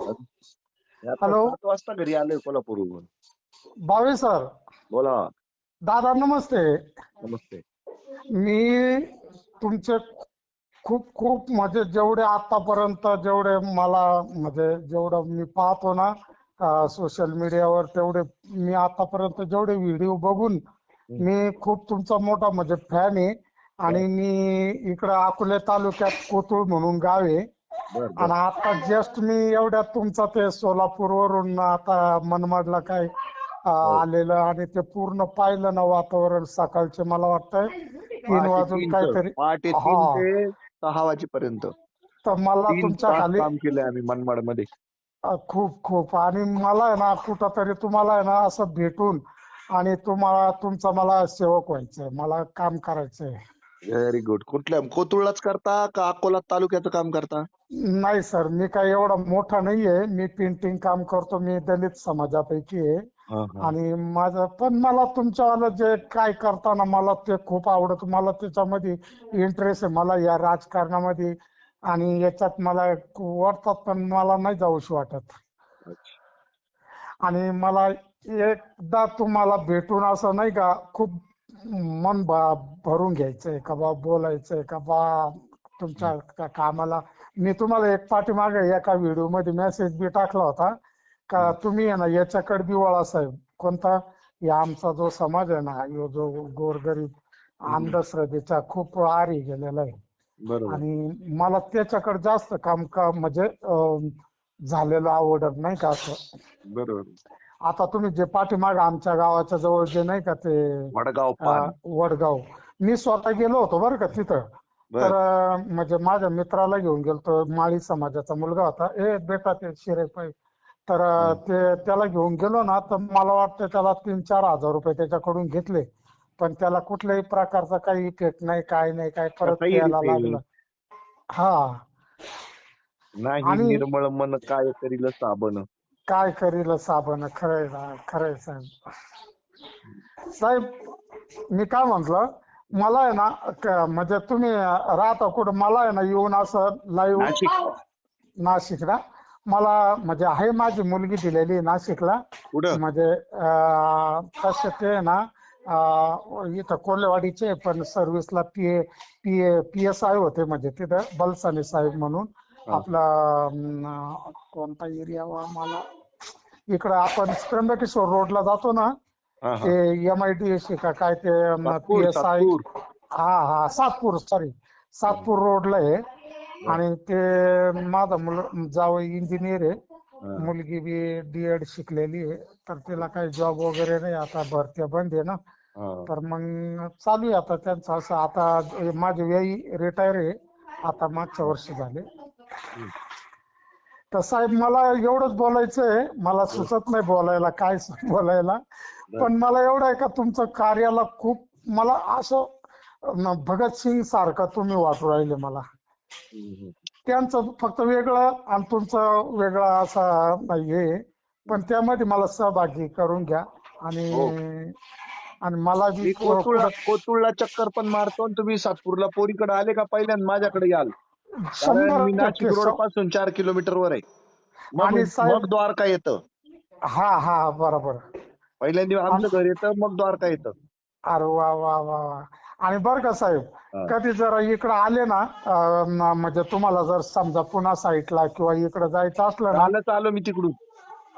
Hello. सात वाजता घरी आलोय कोल्हापूरहून. भावे सर. बोला. दादा नमस्ते. नमस्ते. मी तुमचे खूप खूप म्हणजे जेवढे आतापर्यंत जेवढे मला म्हणजे जेवढं मी पाहतो ना सोशल मीडियावर तेवढे मी आतापर्यंत जेवढे व्हिडिओ बघून मी खूप तुमचा मोठा म्हणजे फॅन आहे. आणि मी इकडं अकोले तालुक्यात कोथरूड म्हणून गाव आहे. आणि आता जस्ट मी एवढ्यात तुमचं ते सोलापूर वरून आता मनमाडला काय अं, आलेलं आणि ते पूर्ण पाहिलं ना वातावरण सकाळचे मला वाटतंय. तीन वाजून. काहीतरी. पहाटे हा. तीन ते सहा वाजेपर्यंत. तर मला तीन तुमच्या तास खाली काम केलंय आम्ही मनमाडमध्ये अं, खूप खूप. आणि मला आहे ना कुठंतरी तुम्हाला आहे ना असं भेटून आणि तुम्हाला तुमचा मला सेवक व्हायचंय. मला काम करायचंय. व्हेरी गुड कुठल्या कोथरूडलाच करता का अकोला तालुक्याचं काम करता? नाही सर मी काही एवढा मोठा नाहीये. मी पेंटिंग काम करतो. मी दलित समाजापैकी आहे. हा, हा. आणि माझं पण मला तुमच्यावालं जे काय करताना मला ते खूप आवडत. मला त्याच्यामध्ये इंटरेस्ट आहे. मला या राजकारणामध्ये आणि याच्यात मला वाटतात पण मला नाही जाऊशी वाटत. आणि मला एकदा तुम्हाला भेटून असं नाही का खूप मन भा- भरून घ्यायचंय का बा बोलायचंय का बा तुमच्या कामाला? मी तुम्हाला एक पाठीमागे एका व्हिडिओमध्ये मेसेज बी टाकला होता. का तुम्ही ना याच्याकडे बी वळा साहेब कोणता? या आमचा जो समाज आहे ना ह्यो जो गोरगरीब अंधश्रद्धेच्या खूप आरी गेलेला आहे. आणि मला त्याच्याकडे जास्त काम का म्हणजे झालेलं आवडत नाही का असं? बरोबर. आता तुम्ही जे पाठीमाग आमच्या गावाच्या जवळ जे नाही का ते वडगाव अं, वडगाव. मी स्वतः गेलो होतो बरं का तिथं. बर. तर अं, म्हणजे माझ्या मित्राला घेऊन गेलतो माळी समाजाचा मुलगा होता. ए बेटा ते शिरेपाई तर अं, ते त्याला घेऊन गेलो ना तर मला वाटतं त्याला तीन चार हजार रुपये त्याच्याकडून घेतले. पण त्याला कुठल्याही प्रकारचा काही इफेक्ट नाही काय नाही काय परत प्यायला रिफिल. लागलं. हा. नाही आणि- निर्मळ मन काय करील साबण काय करील साबण खरंय ना खरंय साहेब. साहेब मी काय म्हंटल? मला आहे ना म्हणजे तुम्ही राहता कुठं? मला आहे ना येऊन असं लाईव्ह नाशिक. ना मला म्हणजे आहे माझी मुलगी दिलेली नाशिकला. म्हणजे तसे ते ना इथं कोल्हेवाडीचे पण सर्व्हिसला P P P S I होते म्हणजे तिथं बलसाने साहेब म्हणून. आपला कोणता एरिया मला इकडं आपण त्र्यंबकेश्वर रोडला जातो ना ते एम आय डी सी का काय ते पी एस आय हा हा सातपूर सॉरी सातपूर रोडला आहे. आणि ते माझा मुल जावं इंजिनियर आहे. मुलगी बी डीएड शिकलेली आहे. तर तिला काही जॉब वगैरे नाही. आता भरत्या बंद आहे ना. तर मग चालू आहे आता त्यांचं असं. आता माझे वेळी रिटायर आहे. आता मागच्या वर्षी झाले. तर साहेब मला एवढंच बोलायचं आहे मला सुचत नाही बोलायला काय बोलायला. पण मला एवढं आहे का तुमचं कार्याला खूप मला असं भगतसिंग सारखं तुम्ही वाटू राहिले मला. त्यांचं फक्त वेगळं आणि तुमचं वेगळं असं हे पण त्यामध्ये मला सहभागी करून घ्या. आणि हो. आणि मला कोथरूडला चक्कर पण मारतो आणि तुम्ही सातपूरला पोरीकडे आले का पहिल्यांदा माझ्याकडे याल? कारण शंभर मी नाशिक टक्के रोडपासून चार किलोमीटर वर आहे. मग आणि साहेब- मग द्वारका येतं. हा हा बरोबर. पहिल्यांदा आमचं घर येतं मग द्वारका येतं. अरे वा वा वा वा. आणि बरं का साहेब. कधी जर इकडे आले ना अं, ना, म्हणजे तुम्हाला जर समजा पुन्हा साईडला किंवा इकडे जायचं असलं ना कालच आलो मी तिकडून.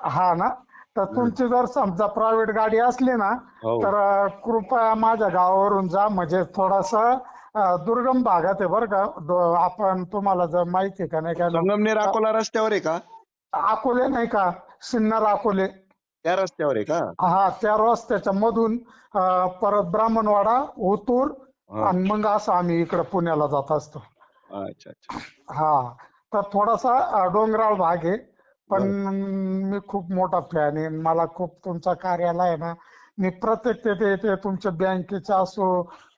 हा ना? तर तुमची जर समजा प्रायव्हेट गाडी असली ना हो. तर अं, कृपया माझ्या गावावरून जा म्हणजे थोडस दुर्गम भागात आहे बरं का. आपण तुम्हाला जर माहिती आहे का नाही काय संगमनेर अकोला रस्त्यावर आहे का? अकोले नाही का? सिन्नर अकोले. त्या रस्त्यावर आहे का? हा त्या रस्त्याच्या मधून परत ब्राह्मणवाडा ओतूर. आणि मग असं आम्ही इकडे पुण्याला जात असतो. अच्छा अच्छा. हा तर थोडासा डोंगराळ भाग आहे. पण मी खूप मोठा फॅन आहे. मला खूप तुमचा कार्यालय आहे ना प्रत्येक ते ते ते तुमच्या बँकेचे असो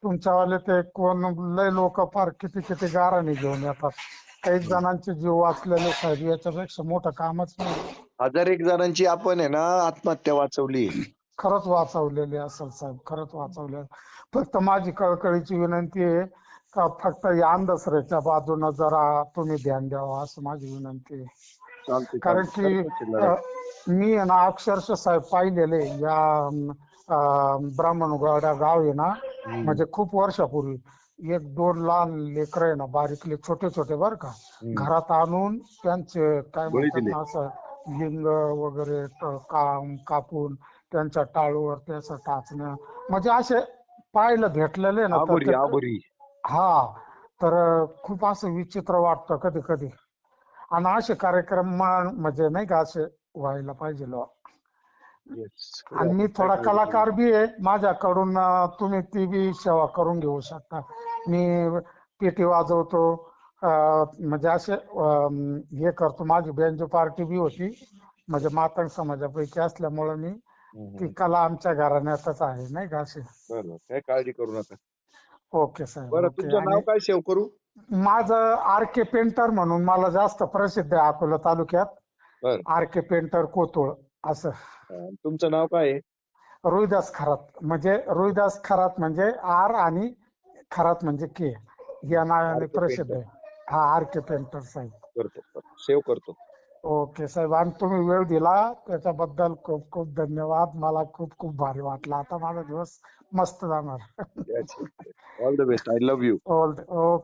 तुमच्यावाले ते कोण लय लोक फार किती किती गाराने घेऊन येतात. काही जणांचे जीव वाचलेले साहेब याच्यापेक्षा मोठं कामच नाही. हजार एक जणांची आपण आहे ना आत्महत्या वाचवली. खरंच वाचवलेले असेल साहेब खरंच वाचवले फक्त माझी कळकळीची विनंती आहे का फक्त या अंधश्रद्धेच्या बाजूनं जरा तुम्ही ध्यान द्यावं असं माझी विनंती आहे. चालते कारण की अ, मी आहे ना अक्षरशः साहेब पाहिलेले या अम, ब्राह्मणवाडा गाव आहे ना म्हणजे खूप वर्षापूर्वी एक दोन लहान लेकर आहे ना बारीकले छोटे छोटे बर का घरात आणून त्यांचे काय म्हणतात असं लिंग वगैरे काम कापून त्यांच्या टाळूवर त्याचं टाचणं म्हणजे असे पाहायला भेटलेले ना हा तर खूप असं विचित्र वाटतं कधी कधी आणि असे कार्यक्रम म्हणजे नाही का असे व्हायला पाहिजे. आणि मी थोडा कलाकार बी आहे माझ्याकडून तुम्ही ती बी सेवा करून घेऊ शकता. मी पेटी वाजवतो म्हणजे असे हे करतो. माझी बेंजो पार्टी बी होती. म्हणजे मातंग समाजापैकी असल्यामुळे मी ती कला आमच्या घराण्यातच आहे नाही का असे? काय काळजी करू नका. ओके साहेब बरं तुमचं नाव काय सेव्ह करू? माझं आर के पेंटर म्हणून मला जास्त प्रसिद्ध आहे अकोला तालुक्यात. R K painter Kotul. असं. अं, तुमचं नाव काय आहे? रोहिदास खरात. म्हणजे रोहिदास खरात म्हणजे आर आणि खरात म्हणजे के. या नावाने RK प्रसिद्ध आहे. हा आर के पेंटर साहेब. करतो सेव्ह करतो. ओके साहेब आणि तुम्ही वेळ दिला त्याच्याबद्दल खूप खूप धन्यवाद. मला खूप खूप भारी वाटलं. आता माझा दिवस मस्त जाणार. All the best I love you all okay